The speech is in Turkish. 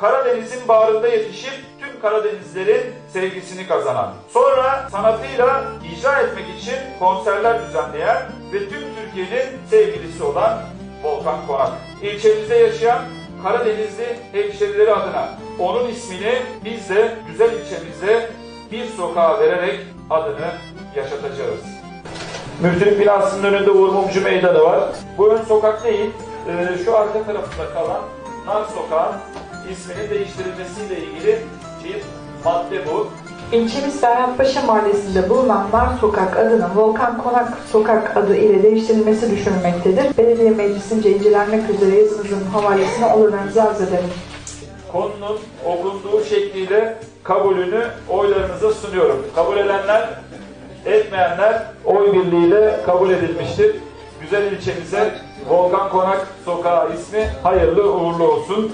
Karadeniz'in bağrında yetişip tüm Karadenizlerin sevgisini kazanan. Sonra sanatıyla icra etmek için konserler düzenleyen ve tüm Türkiye'nin sevgilisi olan Volkan Konak. İlçemizde yaşayan Karadenizli hemşerileri adına onun ismini biz de güzel ilçemizde bir sokağa vererek adını yaşatacağız. Müftülük binasının önünde Uğur Mumcu Meydanı var. Bu ön sokak değil, e, şu arka tarafında kalan Nar Sokağı isminin değiştirilmesiyle ilgili bir madde bu. İlçemiz Ferhatpaşa Mahallesi'nde bulunan Nar Sokak adının Volkan Konak Sokak adı ile değiştirilmesi düşünülmektedir. Belediye Meclisi'nce incelenmek üzere yazınızın havalesine olurlarınızı arz ederim. Konunun okunduğu şekliyle kabulünü oylarınıza sunuyorum. Kabul edenler, etmeyenler oy birliğiyle kabul edilmiştir. Güzel ilçemize Volkan Konak Sokağı ismi hayırlı uğurlu olsun.